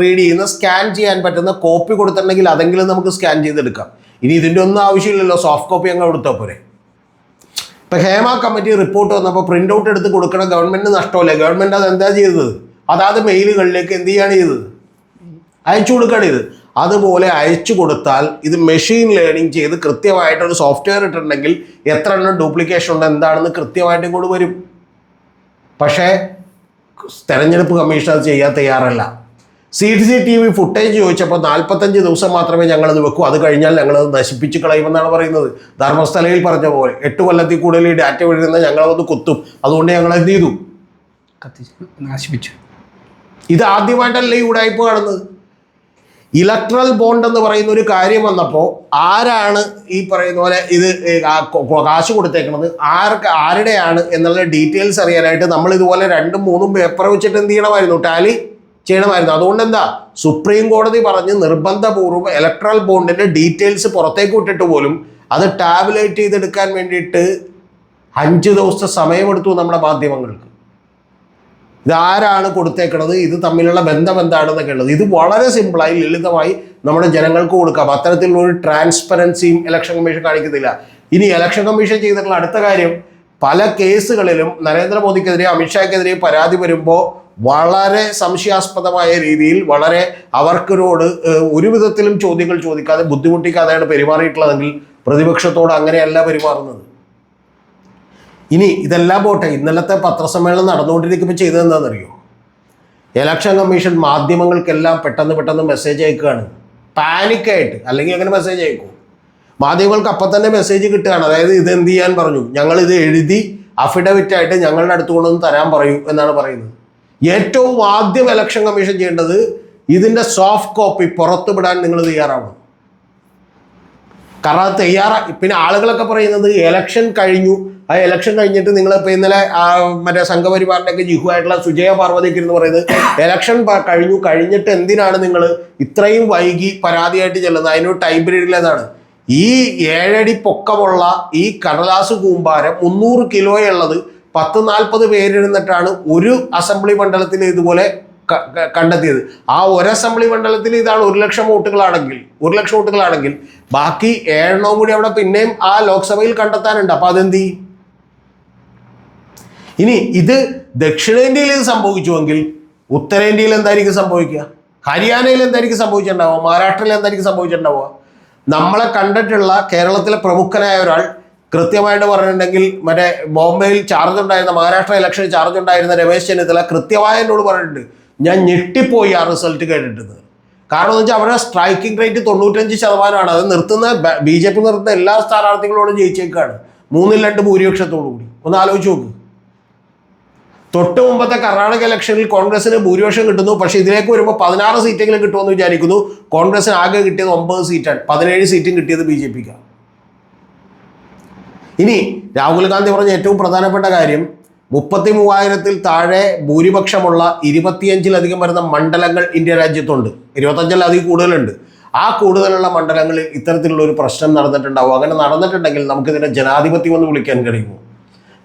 റീഡ് ചെയ്യുന്ന സ്കാൻ ചെയ്യാൻ പറ്റുന്ന കോപ്പി കൊടുത്തിട്ടുണ്ടെങ്കിൽ അതെങ്കിലും നമുക്ക് സ്കാൻ ചെയ്തെടുക്കാം. ഇനി ഇതിന്റെ ഒന്നും ആവശ്യമില്ലല്ലോ. സോഫ്റ്റ് കോപ്പി അങ്ങ് കൊടുത്താൽ പോരെ. ഇപ്പം ഹേമ കമ്മിറ്റി റിപ്പോർട്ട് വന്നപ്പോൾ പ്രിന്റ് ഔട്ട് എടുത്ത് കൊടുക്കണം ഗവൺമെന്റ് നഷ്ടമല്ലേ? ഗവൺമെന്റ് അത് എന്താ ചെയ്തത്? അതാത് മെയിലുകളിലേക്ക് എന്ത് ചെയ്യാണ് ചെയ്തത്? അയച്ചു കൊടുക്കുകയാണ് ഇത് അതുപോലെ അയച്ചു കൊടുത്താൽ ഇത് മെഷീൻ ലേണിംഗ് ചെയ്ത് കൃത്യമായിട്ടൊരു സോഫ്റ്റ്വെയർ ഇട്ടിട്ടുണ്ടെങ്കിൽ എത്ര എണ്ണം ഡ്യൂപ്ലിക്കേഷൻ ഉണ്ട് എന്താണെന്ന് കൃത്യമായിട്ട് ഇങ്ങോട്ട് വരും. പക്ഷേ തെരഞ്ഞെടുപ്പ് കമ്മീഷൻ അത് ചെയ്യാൻ തയ്യാറല്ല. C T C T V footage ചോദിച്ചപ്പോൾ നാൽപ്പത്തഞ്ച് ദിവസം മാത്രമേ ഞങ്ങളത് വെക്കൂ. അത് കഴിഞ്ഞാൽ ഞങ്ങളത് നശിപ്പിച്ച് കളയുമെന്നാണ് പറയുന്നത്. ധർമ്മസ്ഥലയിൽ പറഞ്ഞ പോലെ എട്ട് കൊല്ലത്തിൽ കൂടുതൽ ഈ ഡാറ്റ വീഴുന്ന ഞങ്ങളത് കുത്തും. അതുകൊണ്ട് ഞങ്ങൾ എന്ത് ചെയ്തു? നശിപ്പിച്ചു. ഇത് ആദ്യമായിട്ടല്ലേ ഈ ഉടായ്പ കാണുന്നത്? ഇലക്ട്രൽ ബോണ്ട് എന്ന് പറയുന്ന ഒരു കാര്യം വന്നപ്പോൾ ആരാണ് ഈ പറയുന്ന പോലെ ഇത് കാശ് കൊടുത്തേക്കുന്നത് ആർക്ക് ആരുടെയാണ് എന്നുള്ള ഡീറ്റെയിൽസ് അറിയാനായിട്ട് നമ്മൾ ഇതുപോലെ രണ്ടും മൂന്നും പേപ്പർ വെച്ചിട്ട് എന്ത് ചെയ്യണമായിരുന്നു? ടാലി ചെയ്യണമായിരുന്നു. അതുകൊണ്ട് എന്താ സുപ്രീം കോടതി പറഞ്ഞ് നിർബന്ധപൂർവം ഇലക്ട്രൽ ബോണ്ടിന്റെ ഡീറ്റെയിൽസ് പുറത്തേക്ക് വിട്ടിട്ട് പോലും അത് ടാബുലേറ്റ് ചെയ്തെടുക്കാൻ വേണ്ടിയിട്ട് അഞ്ച് ദിവസത്തെ സമയമെടുത്തു നമ്മുടെ മാധ്യമങ്ങൾക്ക്. ഇതാരാണ് കൊടുത്തേക്കണത്? ഇത് തമ്മിലുള്ള ബന്ധം എന്താണെന്നൊക്കെ ഉള്ളത്. ഇത് വളരെ സിമ്പിളായി ലളിതമായി നമ്മുടെ ജനങ്ങൾക്ക് കൊടുക്കാം. അത്തരത്തിലുള്ള ഒരു ട്രാൻസ്പെറൻസിയും ഇലക്ഷൻ കമ്മീഷൻ കാണിക്കുന്നില്ല. ഇനി ഇലക്ഷൻ കമ്മീഷൻ ചെയ്തിട്ടുള്ള അടുത്ത കാര്യം പല കേസുകളിലും നരേന്ദ്രമോദിക്കെതിരെ അമിത്ഷായ്ക്കെതിരെ പരാതി വരുമ്പോൾ വളരെ സംശയാസ്പദമായ രീതിയിൽ വളരെ അവർക്കിനോട് ഒരു വിധത്തിലും ചോദ്യങ്ങൾ ചോദിക്കാതെ ബുദ്ധിമുട്ടിക്കാതെയാണ് പെരുമാറിയിട്ടുള്ളതെങ്കിൽ പ്രതിപക്ഷത്തോട് അങ്ങനെയല്ല പെരുമാറുന്നത്. ഇനി ഇതെല്ലാം പോട്ടെ ഇന്നലത്തെ പത്രസമ്മേളനം നടന്നുകൊണ്ടിരിക്കുമ്പോൾ ചെയ്തതെന്താണെന്നറിയോ ഇലക്ഷൻ കമ്മീഷൻ മാധ്യമങ്ങൾക്കെല്ലാം പെട്ടെന്ന് പെട്ടെന്ന് മെസ്സേജ് അയക്കുകയാണ്. പാനിക്കായിട്ട് അല്ലെങ്കിൽ അങ്ങനെ മെസ്സേജ് അയക്കും. മാധ്യമങ്ങൾക്ക് അപ്പം തന്നെ മെസ്സേജ് കിട്ടുകയാണ്. അതായത് ഇത് എന്ത് ചെയ്യാൻ പറഞ്ഞു? ഞങ്ങൾ ഇത് എഴുതി അഫിഡവിറ്റ് ആയിട്ട് ഞങ്ങളുടെ അടുത്ത് കൊണ്ടുവന്ന് തരാൻ പറയൂ എന്നാണ് പറയുന്നത്. ഏറ്റവും ആദ്യം ഇലക്ഷൻ കമ്മീഷൻ ചെയ്യേണ്ടത് ഇതിന്റെ സോഫ്റ്റ് കോപ്പി പുറത്തുവിടാൻ നിങ്ങൾ തയ്യാറാവണം. കാരണം അത് തയ്യാറാ പിന്നെ ആളുകളൊക്കെ പറയുന്നത് എലക്ഷൻ കഴിഞ്ഞു ആ ഇലക്ഷൻ കഴിഞ്ഞിട്ട് നിങ്ങൾ ഇപ്പോൾ ഇന്നലെ മറ്റേ സംഘപരിവാറിന്റെ ഒക്കെ ജിഹുവായിട്ടുള്ള സുജയ പാർവതിക്ക് എന്ന് പറയുന്നത് ഇലക്ഷൻ കഴിഞ്ഞു കഴിഞ്ഞിട്ട് എന്തിനാണ് നിങ്ങൾ ഇത്രയും വൈകി പരാതിയായിട്ട് ചെല്ലുന്നത്? അതിനൊരു ടൈം പീരീഡിലേതാണ് ഈ ഏഴടി പൊക്കമുള്ള ഈ കടലാസ് കൂമ്പാരം മുന്നൂറ് കിലോയുള്ളത് പത്ത് നാൽപ്പത് പേരിരുന്നിട്ടാണ് ഒരു അസംബ്ലി മണ്ഡലത്തിൽ ഇതുപോലെ കണ്ടെത്തിയത്. ആ ഒരു അസംബ്ലി മണ്ഡലത്തിൽ ഇതാണ് ഒരു ലക്ഷം വോട്ടുകളാണെങ്കിൽ ഒരു ലക്ഷം വോട്ടുകളാണെങ്കിൽ ബാക്കി ഏഴെണ്ണവും കൂടി അവിടെ പിന്നെയും ആ ലോക്സഭയിൽ കണ്ടെത്താനുണ്ട്. അപ്പൊ അതെന്ത് ചെയ്യും? ഇനി ഇത് ദക്ഷിണേന്ത്യയിൽ ഇത് സംഭവിച്ചുവെങ്കിൽ ഉത്തരേന്ത്യയിൽ എന്തായിരിക്കും സംഭവിക്കുക? ഹരിയാനയിൽ എന്തായിരിക്കും സംഭവിച്ചിട്ടുണ്ടാവുക? മഹാരാഷ്ട്രയിൽ എന്തായിരിക്കും സംഭവിച്ചിട്ടുണ്ടാവുക? നമ്മളെ കണ്ടിട്ടുള്ള കേരളത്തിലെ പ്രമുഖനായ ഒരാൾ കൃത്യമായിട്ട് പറഞ്ഞിട്ടുണ്ടെങ്കിൽ മറ്റേ ബോംബെയിൽ ചാർജ് ഉണ്ടായിരുന്ന മഹാരാഷ്ട്ര ഇലക്ഷനിൽ ചാർജ് ഉണ്ടായിരുന്ന രമേശ് ചെന്നിത്തല കൃത്യമായി എന്നോട് പറഞ്ഞിട്ടുണ്ട്. ഞാൻ ഞെട്ടിപ്പോയി ആ റിസൾട്ട് കേട്ടിട്ടത് കാരണം എന്ന് വെച്ചാൽ അവരുടെ സ്ട്രൈക്കിംഗ് റേറ്റ് തൊണ്ണൂറ്റഞ്ച് ശതമാനമാണ്. അത് നിർത്തുന്ന ബി ജെ പി നിർത്തുന്ന എല്ലാ സ്ഥാനാർത്ഥികളോടും ജയിച്ചേക്കാണ്. മൂന്നിൽ രണ്ട് ഭൂരിപക്ഷത്തോടു കൂടി ഒന്ന് ആലോചിച്ച് നോക്ക്. തൊട്ട് മുമ്പത്തെ കർണാടക ഇലക്ഷനിൽ കോൺഗ്രസിന് ഭൂരിപക്ഷം കിട്ടുന്നു. പക്ഷേ ഇതിലേക്ക് വരുമ്പോൾ പതിനാറ് സീറ്റെങ്കിലും കിട്ടുമെന്ന് വിചാരിക്കുന്നു. കോൺഗ്രസിന് ആകെ കിട്ടിയത് ഒമ്പത് സീറ്റാണ്. പതിനേഴ് സീറ്റും കിട്ടിയത് ബി ജെ പിക്കാണ്. ഇനി രാഹുൽ ഗാന്ധി പറഞ്ഞ ഏറ്റവും പ്രധാനപ്പെട്ട കാര്യം മുപ്പത്തി മൂവായിരത്തിൽ താഴെ ഭൂരിപക്ഷമുള്ള ഇരുപത്തിയഞ്ചിലധികം വരുന്ന മണ്ഡലങ്ങൾ ഇന്ത്യ രാജ്യത്തുണ്ട്. ഇരുപത്തഞ്ചിലധികം കൂടുതലുണ്ട്. ആ കൂടുതലുള്ള മണ്ഡലങ്ങളിൽ ഇത്തരത്തിലുള്ള ഒരു പ്രശ്നം നടന്നിട്ടുണ്ടാവും. അങ്ങനെ നടന്നിട്ടുണ്ടെങ്കിൽ നമുക്കിതിനെ ജനാധിപത്യം എന്ന് വിളിക്കാൻ കഴിയുമോ?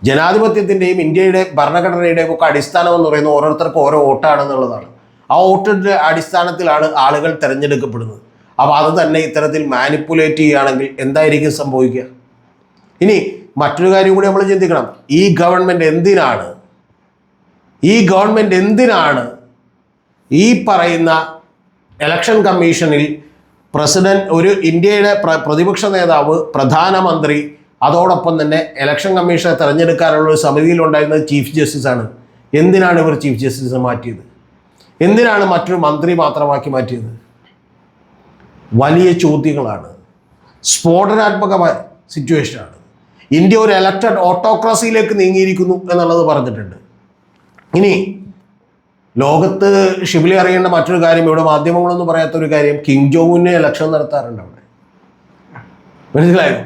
ജനാധിപത്യത്തിന്റെയും ഇന്ത്യയുടെ ഭരണഘടനയുടെയും ഒക്കെ അടിസ്ഥാനം എന്ന് പറയുന്നത് ഓരോരുത്തർക്കും ഓരോ വോട്ടാണ് എന്നുള്ളതാണ് ആ വോട്ടിന്റെ അടിസ്ഥാനത്തിലാണ് ആളുകൾ തിരഞ്ഞെടുക്കപ്പെടുന്നത്. അപ്പോൾ അത് തന്നെ ഇത്തരത്തിൽ മാനിപ്പുലേറ്റ് ചെയ്യുകയാണെങ്കിൽ എന്തായിരിക്കും സംഭവിക്കുക? ഇനി മറ്റൊരു കാര്യം കൂടി നമ്മൾ ചിന്തിക്കണം. ഈ ഗവൺമെന്റ് എന്തിനാണ്? ഈ ഗവൺമെന്റ് എന്തിനാണ് ഈ പറയുന്ന ഇലക്ഷൻ കമ്മീഷനിൽ പ്രസിഡന്റ് ഒരു ഇന്ത്യയുടെ പ്ര- പ്രതിപക്ഷ നേതാവ് പ്രധാനമന്ത്രി അതോടൊപ്പം തന്നെ ഇലക്ഷൻ കമ്മീഷനെ തെരഞ്ഞെടുക്കാനുള്ള ഒരു സമിതിയിലുണ്ടായിരുന്നത് ചീഫ് ജസ്റ്റിസ് ആണ്. എന്തിനാണ് ഇവർ ചീഫ് ജസ്റ്റിസിനെ മാറ്റിയത്? എന്തിനാണ് മറ്റൊരു മന്ത്രി മാത്രമാക്കി മാറ്റിയത്? വലിയ ചോദ്യങ്ങളാണ്. സ്ഫോടനാത്മകമായ സിറ്റുവേഷനാണ് ഇന്ത്യ ഒരു ഇലക്ടഡ് ഓട്ടോക്രസിയിലേക്ക് നീങ്ങിയിരിക്കുന്നു എന്നുള്ളത് പറഞ്ഞിട്ടുണ്ട്. ഇനി ലോകത്ത് ഷിബിലി അറിയേണ്ട മറ്റൊരു കാര്യം ഇവിടെ മാധ്യമങ്ങളൊന്നും പറയാത്ത ഒരു കാര്യം കിങ് ജോങ്ങിന് ഇലക്ഷൻ നടത്താറുണ്ട് അവിടെ. മനസ്സിലായോ?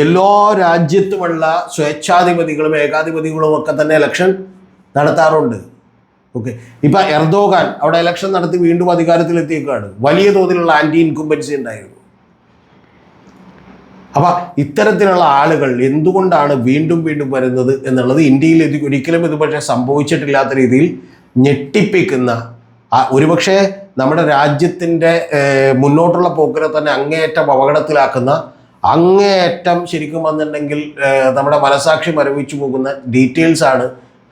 എല്ലാ രാജ്യത്തുമുള്ള സ്വേച്ഛാധിപതികളും ഏകാധിപതികളും ഒക്കെ തന്നെ ഇലക്ഷൻ നടത്താറുണ്ട്. ഓക്കെ ഇപ്പൊ എർദോഗാൻ അവിടെ ഇലക്ഷൻ നടത്തി വീണ്ടും അധികാരത്തിലെത്തിയേക്കാണ്. വലിയ തോതിലുള്ള ആന്റി ഇൻകുംബൻസി ഉണ്ടായിരുന്നു. അപ്പൊ ഇത്തരത്തിലുള്ള ആളുകൾ എന്തുകൊണ്ടാണ് വീണ്ടും വീണ്ടും വരുന്നത് എന്നുള്ളത് ഇന്ത്യയിൽ ഇത് ഒരിക്കലും ഇത് പക്ഷേ സംഭവിച്ചിട്ടില്ലാത്ത രീതിയിൽ ഞെട്ടിപ്പിക്കുന്ന ഒരുപക്ഷെ നമ്മുടെ രാജ്യത്തിന്റെ മുന്നോട്ടുള്ള പോക്കിനെ തന്നെ അങ്ങേയറ്റം അപകടത്തിലാക്കുന്ന അങ്ങേയറ്റം ശരിക്കും വന്നിട്ടുണ്ടെങ്കിൽ നമ്മുടെ മനസാക്ഷി മരവിച്ചു പോകുന്ന ഡീറ്റെയിൽസ് ആണ്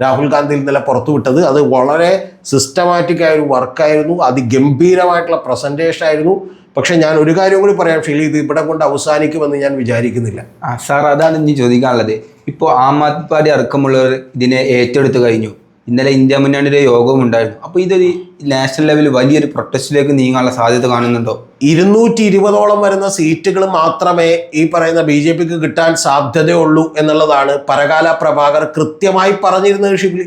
രാഹുൽ ഗാന്ധി ഇന്നലെ പുറത്തുവിട്ടത് അത് വളരെ സിസ്റ്റമാറ്റിക് ആയ ഒരു വർക്കായിരുന്നു. അതിഗംഭീരമായിട്ടുള്ള പ്രസന്റേഷൻ ആയിരുന്നു. പക്ഷെ ഞാൻ ഒരു കാര്യം കൂടി പറയാം ഷീലി ഇത് ഇവിടെ കൊണ്ട് അവസാനിക്കുമെന്ന് ഞാൻ വിചാരിക്കുന്നില്ല. സാർ അതാണ് ഇനി ചോദിക്കാനുള്ളത്. ഇപ്പോൾ ആം ആദ്മി പാർട്ടി അടക്കമുള്ളവർ ഇതിനെ ഏറ്റെടുത്തു കഴിഞ്ഞു. ഇന്നലെ ഇന്ത്യ മുന്നണിയുടെ യോഗവും ഉണ്ടായിരുന്നു. അപ്പോൾ ഇതൊരു നാഷണൽ ലെവലിൽ വലിയൊരു പ്രൊട്ടസ്റ്റിലേക്ക് നീങ്ങാനുള്ള സാധ്യത കാണുന്നുണ്ടോ? ഇരുന്നൂറ്റി ഇരുപതോളം വരുന്ന സീറ്റുകൾ മാത്രമേ ഈ പറയുന്ന ബി ജെ പിക്ക് കിട്ടാൻ സാധ്യതയുള്ളൂ എന്നുള്ളതാണ് പരകാല പ്രഭാകർ കൃത്യമായി പറഞ്ഞിരുന്നത് ഷിബ്ലി.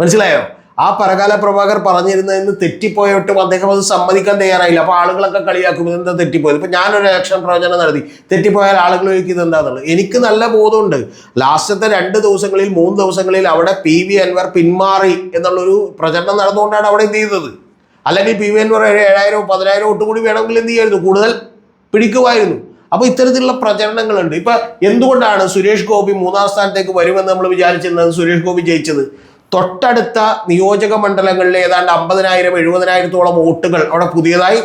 മനസ്സിലായോ? ആ പരകാല പ്രഭാകർ പറഞ്ഞിരുന്നതെന്ന് തെറ്റിപ്പോയിട്ടും അദ്ദേഹം അത് സമ്മതിക്കാൻ തയ്യാറായില്ല. അപ്പോൾ ആളുകളൊക്കെ കളിയാക്കും. ഇതെന്താ തെറ്റിപ്പോയത്? ഇപ്പം ഞാനൊരു ആക്ഷൻ പ്രവചനം നടത്തി. തെറ്റിപ്പോയാൽ ആളുകൾ ചോദിക്കും എന്താണെന്നുള്ളത് എനിക്ക് നല്ല ബോധമുണ്ട്. ലാസ്റ്റത്തെ രണ്ട് ദിവസങ്ങളിൽ മൂന്ന് ദിവസങ്ങളിൽ അവിടെ പി വി അൻവർ പിന്മാറി എന്നുള്ളൊരു പ്രചരണം നടന്നുകൊണ്ടാണ് അവിടെ എന്ത് ചെയ്തത്. അല്ലെങ്കിൽ പി വി അൻവർ ഏഴായിരമോ പതിനായിരം വോട്ട് കൂടി വേണമെങ്കിൽ എന്ത് ചെയ്യായിരുന്നു? കൂടുതൽ പിടിക്കുമായിരുന്നു. അപ്പോൾ ഇത്തരത്തിലുള്ള പ്രചരണങ്ങളുണ്ട്. ഇപ്പൊ എന്തുകൊണ്ടാണ് സുരേഷ് ഗോപി മൂന്നാം സ്ഥാനത്തേക്ക് വരുമെന്ന് നമ്മൾ വിചാരിച്ചിരുന്നത്? സുരേഷ് ഗോപി ജയിച്ചത്. തൊട്ടടുത്ത നിയോജക മണ്ഡലങ്ങളിൽ ഏതാണ്ട് അമ്പതിനായിരം എഴുപതിനായിരത്തോളം വോട്ടുകൾ അവിടെ പുതിയതായി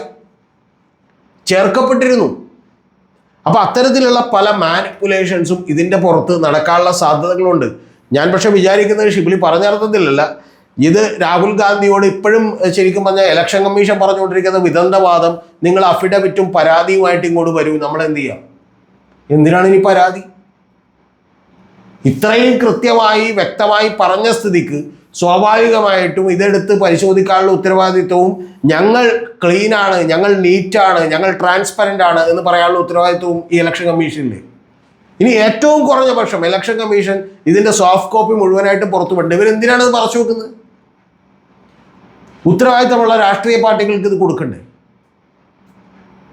ചേർക്കപ്പെട്ടിരുന്നു. അപ്പോൾ അത്തരത്തിലുള്ള പല മാനിപ്പുലേഷൻസും ഇതിന്റെ പുറത്ത് നടക്കാനുള്ള സാധ്യതകളുണ്ട്. ഞാൻ പക്ഷെ വിചാരിക്കുന്നത് ഷിബിലി പറഞ്ഞ അർത്ഥത്തിലല്ല. ഇത് രാഹുൽ ഗാന്ധിയോട് ഇപ്പോഴും ശരിക്കും പറഞ്ഞാൽ ഇലക്ഷൻ കമ്മീഷൻ പറഞ്ഞുകൊണ്ടിരിക്കുന്ന വിദന്തവാദം നിങ്ങൾ അഫിഡവിറ്റും പരാതിയുമായിട്ട് ഇങ്ങോട്ട് വരൂ നമ്മൾ എന്ത് ചെയ്യാം? എന്തിനാണ് ഇനി പരാതി? ഇത്രയും കൃത്യമായി വ്യക്തമായി പറഞ്ഞ സ്ഥിതിക്ക് സ്വാഭാവികമായിട്ടും ഇതെടുത്ത് പരിശോധിക്കാനുള്ള ഉത്തരവാദിത്വവും ഞങ്ങൾ ക്ലീനാണ് ഞങ്ങൾ നീറ്റാണ് ഞങ്ങൾ ട്രാൻസ്പെറന്റ് ആണ് എന്ന് പറയാനുള്ള ഉത്തരവാദിത്വവും ഈ ഇലക്ഷൻ കമ്മീഷനിലെ ഇനി ഏറ്റവും കുറഞ്ഞ പക്ഷം ഇലക്ഷൻ കമ്മീഷൻ ഇതിന്റെ സോഫ്റ്റ് കോപ്പി മുഴുവനായിട്ട് പുറത്തു വിടേണ്ടത് ഇവരെന്തിനാണ് ഇത് പറച്ചു വെക്കുന്നത്? ഉത്തരവാദിത്തമുള്ള രാഷ്ട്രീയ പാർട്ടികൾക്ക് ഇത് കൊടുക്കണ്ടേ?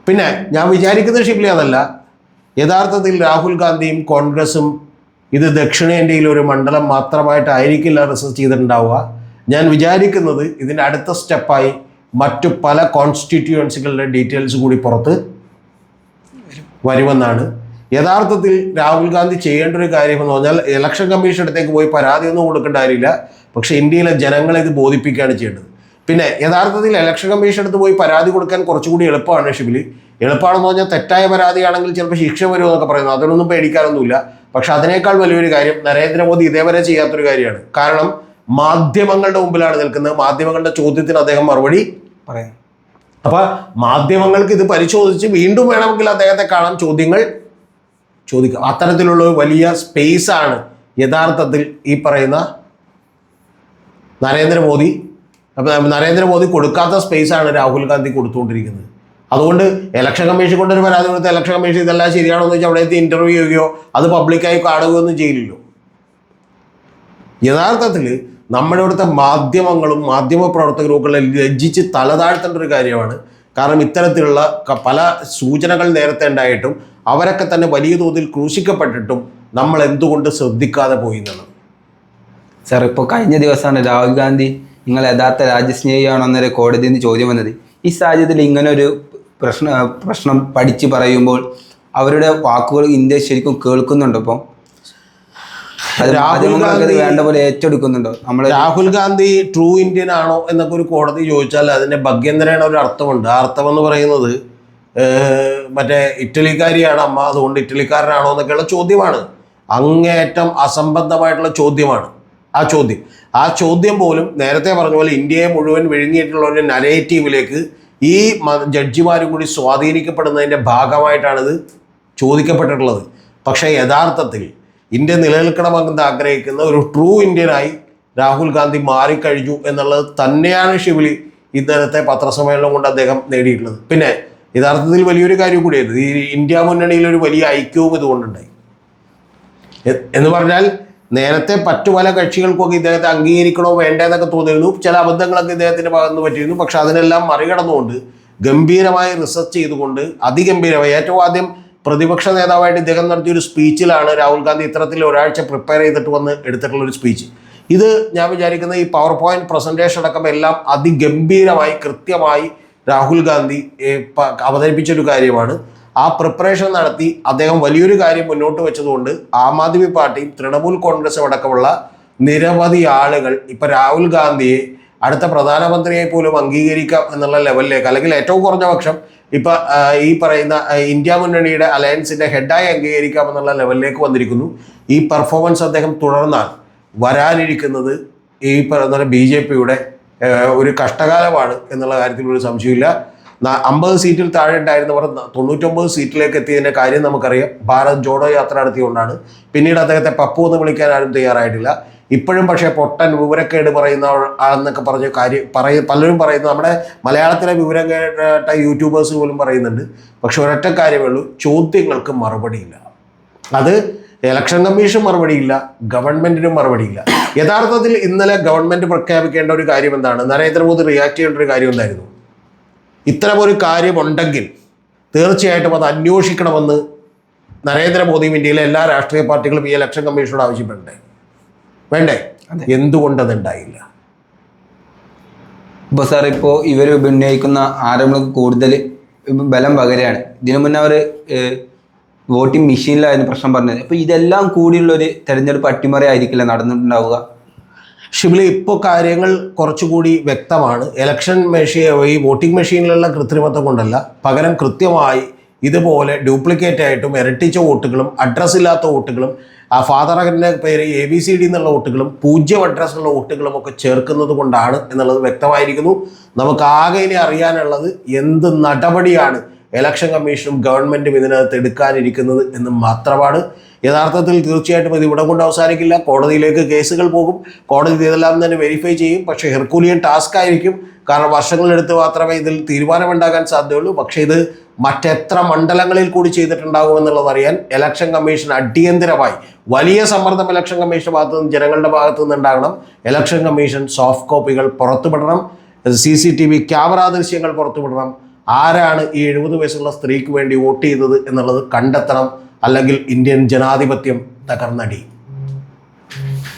പിന്നെ ഞാൻ വിചാരിക്കുന്ന ഷിബ്ലി അതല്ല. യഥാർത്ഥത്തിൽ രാഹുൽ ഗാന്ധിയും കോൺഗ്രസും ഇത് ദക്ഷിണേന്ത്യയിൽ ഒരു മണ്ഡലം മാത്രമായിട്ടായിരിക്കില്ല റിസർച്ച് ചെയ്തിട്ടുണ്ടാവുക. ഞാൻ വിചാരിക്കുന്നത് ഇതിന്റെ അടുത്ത സ്റ്റെപ്പായി മറ്റു പല കോൺസ്റ്റിറ്റ്യുവൻസികളുടെ ഡീറ്റെയിൽസ് കൂടി പുറത്ത് വരുമെന്നാണ്. യഥാർത്ഥത്തിൽ രാഹുൽ ഗാന്ധി ചെയ്യേണ്ട ഒരു കാര്യം എന്ന് പറഞ്ഞാൽ ഇലക്ഷൻ കമ്മീഷൻ അടുത്തേക്ക് പോയി പരാതിയൊന്നും കൊടുക്കേണ്ട കാര്യമില്ല. പക്ഷേ ഇന്ത്യയിലെ ജനങ്ങളെ ഇത് ബോധിപ്പിക്കുകയാണ് ചെയ്യേണ്ടത്. പിന്നെ യഥാർത്ഥത്തിൽ ഇലക്ഷൻ കമ്മീഷൻ അടുത്ത് പോയി പരാതി കൊടുക്കാൻ കുറച്ചുകൂടി എളുപ്പമാണ് ഷിബിലി. എളുപ്പമാണെന്ന് പറഞ്ഞാൽ തെറ്റായ പരാതിയാണെങ്കിൽ ചിലപ്പോൾ ശിക്ഷ വരുമെന്നൊക്കെ പറയുന്നു. അതിനൊന്നും പേടിക്കാനൊന്നുമില്ല. പക്ഷെ അതിനേക്കാൾ വലിയൊരു കാര്യം നരേന്ദ്രമോദി ഇതേവരെ ചെയ്യാത്തൊരു കാര്യമാണ്. കാരണം മാധ്യമങ്ങളുടെ മുമ്പിലാണ് നിൽക്കുന്നത്. മാധ്യമങ്ങളുടെ ചോദ്യത്തിന് അദ്ദേഹം മറുപടി പറയാം. അപ്പൊ മാധ്യമങ്ങൾക്ക് ഇത് പരിശോധിച്ച് വീണ്ടും വേണമെങ്കിൽ അദ്ദേഹത്തെ കാണാൻ ചോദ്യങ്ങൾ ചോദിക്കാം. അത്തരത്തിലുള്ള വലിയ സ്പേസ് ആണ് യഥാർത്ഥത്തിൽ ഈ പറയുന്ന നരേന്ദ്രമോദി. നരേന്ദ്രമോദി കൊടുക്കാത്ത സ്പേസ് ആണ് രാഹുൽ ഗാന്ധി കൊടുത്തുകൊണ്ടിരിക്കുന്നത്. അതുകൊണ്ട് ഇലക്ഷൻ കമ്മീഷൻ കൊണ്ടൊരു പരാതി കൊടുത്ത് ഇലക്ഷൻ കമ്മീഷൻ ഇതെല്ലാം ശരിയാണോ എന്ന് വെച്ചാൽ അവിടെ എത്തി ഇന്റർവ്യൂ ചെയ്യുകയോ അത് പബ്ലിക്കായി കാണുകയോ ഒന്നും ചെയ്യില്ലല്ലോ. യഥാർത്ഥത്തിൽ നമ്മുടെ ഇവിടുത്തെ മാധ്യമങ്ങളും മാധ്യമ പ്രവർത്തകരും ഒക്കെ ലജ്ജിച്ച് തലതാഴ്ത്തേണ്ട ഒരു കാര്യമാണ്. കാരണം ഇത്തരത്തിലുള്ള പല സൂചനകൾ നേരത്തെ ഉണ്ടായിട്ടും അവരൊക്കെ തന്നെ വലിയ തോതിൽ ക്രൂശിക്കപ്പെട്ടിട്ടും നമ്മൾ എന്തുകൊണ്ട് ശ്രദ്ധിക്കാതെ പോയി എന്നുള്ളത്. സാർ ഇപ്പോൾ കഴിഞ്ഞ ദിവസമാണ് രാഹുൽ ഗാന്ധി നിങ്ങൾ യഥാർത്ഥ രാജ്യസ്നേഹിയാണോ എന്നൊരു കോടതിയിൽ നിന്ന് ചോദ്യം വന്നത്. ഈ സാഹചര്യത്തിൽ ഇങ്ങനെ ഒരു പ്രശ്ന പ്രശ്നം പഠിച്ച് പറയുമ്പോൾ അവരുടെ വാക്കുകൾ ഇന്ത്യ ശരിക്കും കേൾക്കുന്നുണ്ടോ ഇപ്പം. രാഹുൽ ഗാന്ധി- വേണ്ട പോലെ ഏറ്റെടുക്കുന്നുണ്ടോ. നമ്മൾ രാഹുൽ ഗാന്ധി ട്രൂ ഇന്ത്യൻ ആണോ എന്നൊക്കെ ഒരു കോടതി ചോദിച്ചാൽ അതിന്റെ ഭഗ്യന്തരേണ ഒരു അർത്ഥമുണ്ട്. ആ അർത്ഥം എന്ന് പറയുന്നത് മറ്റേ ഇറ്റലിക്കാരിയാണ് അമ്മ. അതുകൊണ്ട് ഇറ്റലിക്കാരനാണോ എന്നൊക്കെയുള്ള ചോദ്യമാണ്. അങ്ങേയറ്റം അസംബന്ധമായിട്ടുള്ള ചോദ്യമാണ്. ആ ചോദ്യം. ആ ചോദ്യം പോലും നേരത്തെ പറഞ്ഞ പോലെ ഇന്ത്യയെ മുഴുവൻ വിഴുങ്ങിയിട്ടുള്ള ഒരു നരേറ്റീവിലേക്ക് ഈ ജഡ്ജിമാരും കൂടി സ്വാധീനിക്കപ്പെടുന്നതിന്റെ ഭാഗമായിട്ടാണിത് ചോദിക്കപ്പെട്ടിട്ടുള്ളത്. പക്ഷേ യഥാർത്ഥത്തിൽ ഇന്ത്യ നിലനിൽക്കണമെന്ന് ആഗ്രഹിക്കുന്ന ഒരു ട്രൂ ഇന്ത്യനായി രാഹുൽ ഗാന്ധി മാറിക്കഴിഞ്ഞു എന്നുള്ളത് തന്നെയാണ് ഷിബിലി ഇന്നലത്തെ പത്രസമ്മേളനം കൊണ്ട് അദ്ദേഹം നേടിയിട്ടുള്ളത്. പിന്നെ യഥാർത്ഥത്തിൽ വലിയൊരു കാര്യം കൂടിയായിരുന്നു. ഈ ഇന്ത്യ മുന്നണിയിൽ ഒരു വലിയ ഐക്യവും ഇതുകൊണ്ടുണ്ടായി. എന്ന് പറഞ്ഞാൽ നേരത്തെ മറ്റു പല കക്ഷികൾക്കൊക്കെ ഇദ്ദേഹത്തെ അംഗീകരിക്കണോ വേണ്ടതെന്നൊക്കെ തോന്നിയിരുന്നു. ചില അബദ്ധങ്ങളൊക്കെ ഇദ്ദേഹത്തിന്റെ ഭാഗത്ത് നിന്ന് പറ്റിയിരുന്നു. പക്ഷെ അതിനെല്ലാം മറികടന്നുകൊണ്ട് ഗംഭീരമായി റിസർച്ച് ചെയ്തുകൊണ്ട് അതിഗംഭീരമായി ഏറ്റവും ആദ്യം പ്രതിപക്ഷ നേതാവായിട്ട് ഇദ്ദേഹം നടത്തിയ ഒരു സ്പീച്ചിലാണ് രാഹുൽ ഗാന്ധി ഇത്തരത്തിൽ ഒരാഴ്ച പ്രിപ്പയർ ചെയ്തിട്ട് വന്ന് എടുത്തിട്ടുള്ള ഒരു സ്പീച്ച്. ഇത് ഞാൻ വിചാരിക്കുന്ന ഈ പവർ പോയിന്റ് പ്രസന്റേഷൻ അടക്കം എല്ലാം അതിഗംഭീരമായി കൃത്യമായി രാഹുൽ ഗാന്ധി അവതരിപ്പിച്ചൊരു കാര്യമാണ്. ആ പ്രിപ്പറേഷൻ നടത്തി അദ്ദേഹം വലിയൊരു കാര്യം മുന്നോട്ട് വെച്ചതുകൊണ്ട് ആം ആദ്മി പാർട്ടിയും തൃണമൂൽ കോൺഗ്രസും അടക്കമുള്ള നിരവധി ആളുകൾ ഇപ്പൊ രാഹുൽ ഗാന്ധിയെ അടുത്ത പ്രധാനമന്ത്രിയെ പോലും അംഗീകരിക്കാം എന്നുള്ള ലെവലിലേക്ക് അല്ലെങ്കിൽ ഏറ്റവും കുറഞ്ഞ പക്ഷം ഇപ്പൊ ഈ പറയുന്ന ഇന്ത്യ മുന്നണിയുടെ അലയൻസിന്റെ ഹെഡായി അംഗീകരിക്കാം എന്നുള്ള ലെവലിലേക്ക് വന്നിരിക്കുന്നു. ഈ പെർഫോമൻസ് അദ്ദേഹം തുടർന്നാൽ വരാനിരിക്കുന്നത് ഈ പറയുന്ന ബി ജെ പിയുടെ ഒരു കഷ്ടകാലമാണ് എന്നുള്ള കാര്യത്തിൽ ഒരു സംശയമില്ല അമ്പത് സീറ്റിൽ താഴെ ഉണ്ടായിരുന്നവർ തൊണ്ണൂറ്റൊമ്പത് സീറ്റിലേക്ക് എത്തിയതിന്റെ കാര്യം നമുക്കറിയാം. ഭാരത് ജോഡോ യാത്ര നടത്തിയുകൊണ്ടാണ് പിന്നീട് അദ്ദേഹത്തെ പപ്പു എന്ന് വിളിക്കാൻ ആരും തയ്യാറായിട്ടില്ല. ഇപ്പോഴും പക്ഷേ പൊട്ടൻ വിവരക്കേട് പറയുന്ന എന്നൊക്കെ പറഞ്ഞ കാര്യം പറയ പലരും പറയുന്നു. നമ്മുടെ മലയാളത്തിലെ വിവരം കേട്ട യൂട്യൂബേഴ്സ് പോലും പറയുന്നുണ്ട്. പക്ഷെ ഒരൊറ്റ കാര്യമേ ഉള്ളൂ ചോദ്യങ്ങൾക്ക് മറുപടിയില്ല. അത് ഇലക്ഷൻ കമ്മീഷൻ മറുപടിയില്ല ഗവൺമെന്റിനും മറുപടിയില്ല. യഥാർത്ഥത്തിൽ ഇന്നലെ ഗവൺമെന്റ് പ്രഖ്യാപിക്കേണ്ട ഒരു കാര്യം എന്താണ്? നരേന്ദ്രമോദി റിയാക്ട് ചെയ്യേണ്ട ഒരു കാര്യം എന്തായിരുന്നു? ഇത്തരമൊരു കാര്യമുണ്ടെങ്കിൽ തീർച്ചയായിട്ടും അത് അന്വേഷിക്കണമെന്ന് നരേന്ദ്രമോദിയും ഇന്ത്യയിലെ എല്ലാ രാഷ്ട്രീയ പാർട്ടികളും ഈ ഇലക്ഷൻ കമ്മീഷനോട് ആവശ്യപ്പെടണ്ടേ? വേണ്ടേ? എന്തുകൊണ്ട് അതുണ്ടായില്ല ഇപ്പോൾ സാർ ഇപ്പോൾ ഇവർ ഉന്നയിക്കുന്ന ആരോപണങ്ങൾക്ക് കൂടുതൽ ബലം പകരുകയാണ്. ഇതിനു മുന്നേ അവർ വോട്ടിംഗ് മെഷീനിലായിരുന്നു പ്രശ്നം പറഞ്ഞത്. അപ്പോൾ ഇതെല്ലാം കൂടിയുള്ള ഒരു തെരഞ്ഞെടുപ്പ് അട്ടിമറി ആയിരിക്കില്ല നടന്നിട്ടുണ്ടാവുക? ഷിബിലി ഇപ്പോൾ കാര്യങ്ങൾ കുറച്ചുകൂടി വ്യക്തമാണ്. ഇലക്ഷൻ മെഷീൻ ഈ വോട്ടിംഗ് മെഷീനിലുള്ള കൃത്രിമത്വം കൊണ്ടല്ല പകരം കൃത്യമായി ഇതുപോലെ ഡ്യൂപ്ലിക്കേറ്റ് ആയിട്ടും ഇരട്ടിച്ച വോട്ടുകളും അഡ്രസ്സ് ഇല്ലാത്ത വോട്ടുകളും ആ ഫാദറിന്റെ പേര് എ ബി സി ഡി എന്നുള്ള വോട്ടുകളും പൂജ്യം അഡ്രസ്സുള്ള വോട്ടുകളും ഒക്കെ ചേർക്കുന്നത് കൊണ്ടാണ് എന്നുള്ളത് വ്യക്തമായിരിക്കുന്നു. നമുക്ക് ആകെ ഇനി അറിയാനുള്ളത് എന്ത് നടപടിയാണ് ഇലക്ഷൻ കമ്മീഷനും ഗവൺമെന്റും ഇതിനകത്ത് എടുക്കാനിരിക്കുന്നത് എന്ന് മാത്രമാണ്. യഥാർത്ഥത്തിൽ തീർച്ചയായിട്ടും ഇത് ഇവിടെ കൊണ്ട് അവസാനിക്കില്ല. കോടതിയിലേക്ക് കേസുകൾ പോകും. കോടതി ഇതെല്ലാം തന്നെ വെരിഫൈ ചെയ്യും. പക്ഷേ ഹെർക്കൂലിയൻ ടാസ്ക് ആയിരിക്കും. കാരണം വർഷങ്ങളെടുത്ത് മാത്രമേ ഇതിൽ തീരുമാനമുണ്ടാകാൻ സാധ്യതയുള്ളൂ. പക്ഷേ ഇത് മറ്റെത്ര മണ്ഡലങ്ങളിൽ കൂടി ചെയ്തിട്ടുണ്ടാകുമെന്നുള്ളത് അറിയാൻ ഇലക്ഷൻ കമ്മീഷൻ അടിയന്തരമായി വലിയ സമ്മർദ്ദം ഇലക്ഷൻ കമ്മീഷന്റെ ഭാഗത്തു നിന്ന് ജനങ്ങളുടെ ഭാഗത്തു നിന്ന് ഉണ്ടാകണം. ഇലക്ഷൻ കമ്മീഷൻ സോഫ്റ്റ് കോപ്പികൾ പുറത്തുവിടണം. C C T V camera ദൃശ്യങ്ങൾ പുറത്തുവിടണം. ആരാണ് ഈ എഴുപത് വയസ്സുള്ള സ്ത്രീക്ക് വേണ്ടി വോട്ട് ചെയ്തത് എന്നുള്ളത് കണ്ടെത്തണം അല്ലെങ്കിൽ ഇന്ത്യൻ ജനാധിപത്യം തകർന്നടി